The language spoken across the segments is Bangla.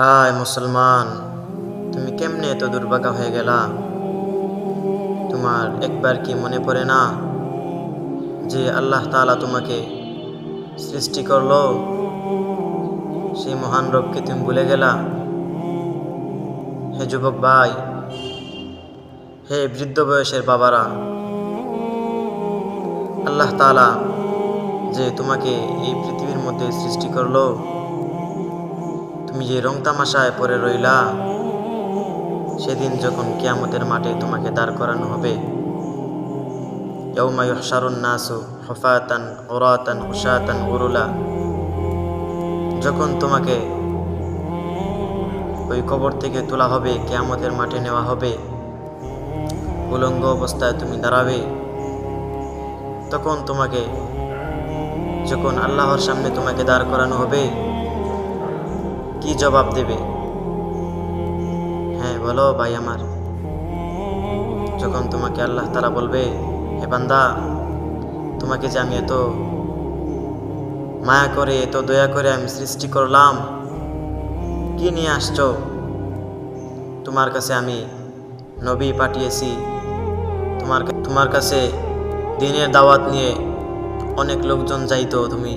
আয় মুসলমান, তুমি কেমনে এত দুর্ভাগা হয়ে গেলা? তোমার একবার কি মনে পড়ে না যে আল্লাহ তালা তোমাকে সৃষ্টি করল? সেই মহান রবকে তুমি ভুলে গেলা? হে যুবক ভাই, হে বৃদ্ধ বয়সের বাবারা, আল্লাহ তালা যে তোমাকে এই পৃথিবীর মধ্যে সৃষ্টি করল তুমি যে রং তামাশায় পড়ে রইলা, সেদিন যখন কিয়ামতের মাঠে তোমাকে দাঁড় করানো হবে যখন তোমাকে ওই কবর থেকে তোলা হবে, কেয়ামতের মাঠে নেওয়া হবে, উলঙ্গ অবস্থায় তুমি দাঁড়াবে, তখন তোমাকে, যখন আল্লাহর সামনে তোমাকে দাঁড় করানো হবে কি জবাব দেবে? হ্যাঁ বলো ভাই আমার। যখন তোমাকে আল্লাহ তালা বলবে, হে বান্দা, তোমাকে যে আমি এত মায়া করে, এত দয়া করে আমি সৃষ্টি করলাম, কি নিয়ে আসছো? তোমার কাছে আমি নবী পাঠিয়েছি। তোমার তোমার কাছে দিনের দাওয়াত নিয়ে অনেক লোকজন যাইতো। তুমি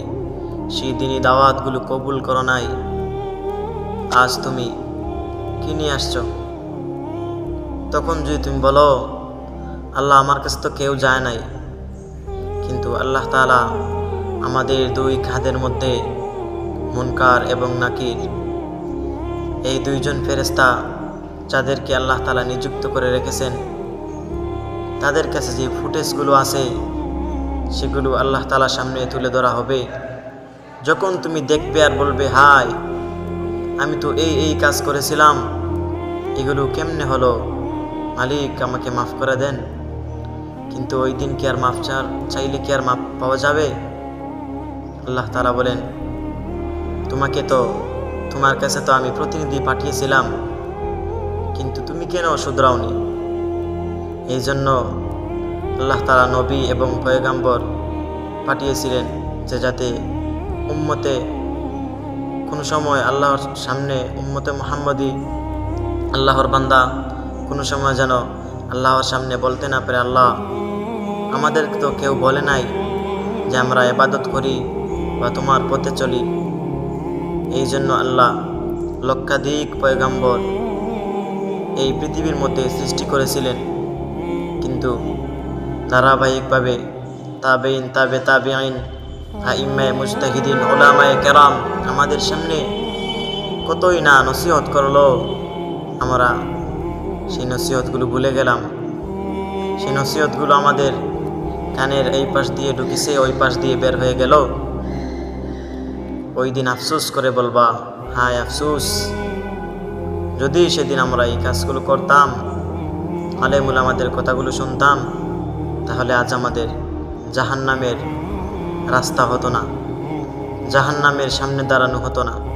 সেই দিনই দাওয়াতগুলো কবুল করো নাই। আজ তুমি কি নিয়ে আসছো? তখন যদি তুমি বলো, আল্লাহ আমার কাছে তো কেউ যায় নাই। কিন্তু আল্লাহ তালা আমাদের দুই খাদের মধ্যে মুনকার এবং নাকির, এই দুইজন ফেরেস্তা যাদেরকে আল্লাহ তালা নিযুক্ত করে রেখেছেন, তাদের কাছে যে ফুটেজগুলো আছে, সেগুলো আল্লাহ তাআলার সামনে তুলে ধরা হবে। যখন তুমি দেখবে আর বলবে হাই আমি তো এই এই কাজ করেছিলাম। এগুলো কেমনে হলো? মালিক, আমাকে মাফ করে দেন। কিন্তু ওই দিন কি আর মাফ চাইলে কি আর মাফ পাওয়া যাবে? আল্লাহ তালা বলেন, তোমাকে তো, তোমার কাছে তো আমি প্রতিনিধি পাঠিয়েছিলাম। কিন্তু তুমি কেন শুধরাওনি? এই জন্য আল্লাহ তালা নবী এবং পয়গাম্বর পাঠিয়েছিলেন যে যাতে উম্মতে কোনো সময় আল্লাহর সামনে উম্মতে মোহাম্মদী আল্লাহর বান্দা, কোনো সময় যেন আল্লাহর সামনে বলতে না পারে, আল্লাহ, আমাদের তো কেউ বলে নাই যে আমরা এবাদত করি বা তোমার পথে চলি। এই জন্য আল্লাহ লক্ষাধিক পয়গাম্বর এই পৃথিবীর মধ্যে সৃষ্টি করেছিলেন। কিন্তু ধারাবাহিকভাবে তাবেইন তাবে তাবে আইন আইম্মায় মুজতাহিদিন ওলামায় কেরাম আমাদের সামনে কতই না নসিহত করল। আমরা সেই নসিহতগুলো ভুলে গেলাম। সেই নসিহতগুলো আমাদের কানের এই পাশ দিয়ে ঢুকিছে, ওই পাশ দিয়ে বের হয়ে গেল। ওই দিন আফসোস করে বলবা, হায় আফসোস, যদি সেদিন আমরা এই কাজগুলো করতাম, আলেমুল আমাদের কথাগুলো শুনতাম, তাহলে আজ আমাদের জাহান্নামের রাস্তা হতো না। জাহান্নামের সামনে দাঁড়ানো হতো না।